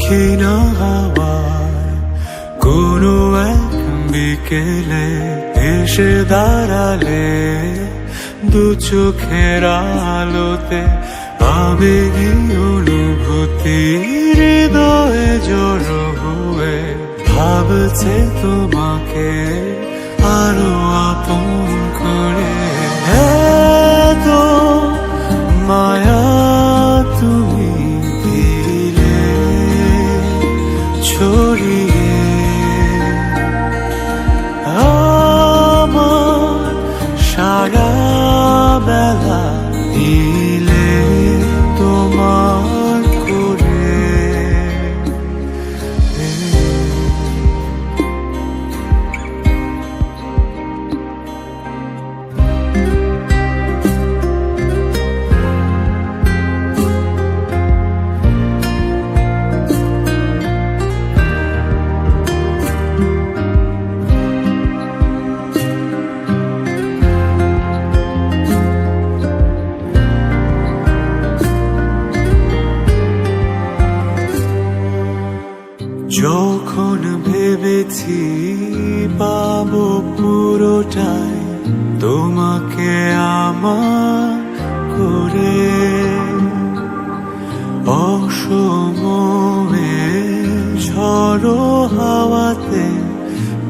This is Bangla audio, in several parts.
ক্ষীণা হাওয়ায় কোনো এক বিকেলে এসে দাঁড়ালে দু চোখের আলোতে আবেগী অনুভূতি হৃদয়ে জড়ো হয়ে ভাবছে তোমাকে আরও আপন করে। এত যখন ভেবেছি পাবো পুরোটাই, তোমাকে আমার করে। অসময়ে ঝড়ো হাওয়াতে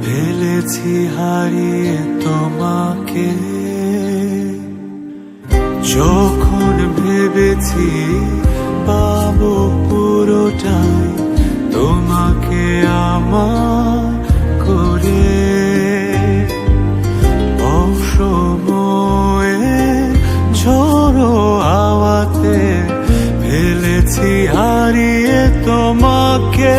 ফেলেছি হারিয়ে তোমাকে। যখন ভেবেছি পাবো পুরোটাই গেছি হারিয়ে তোমাকে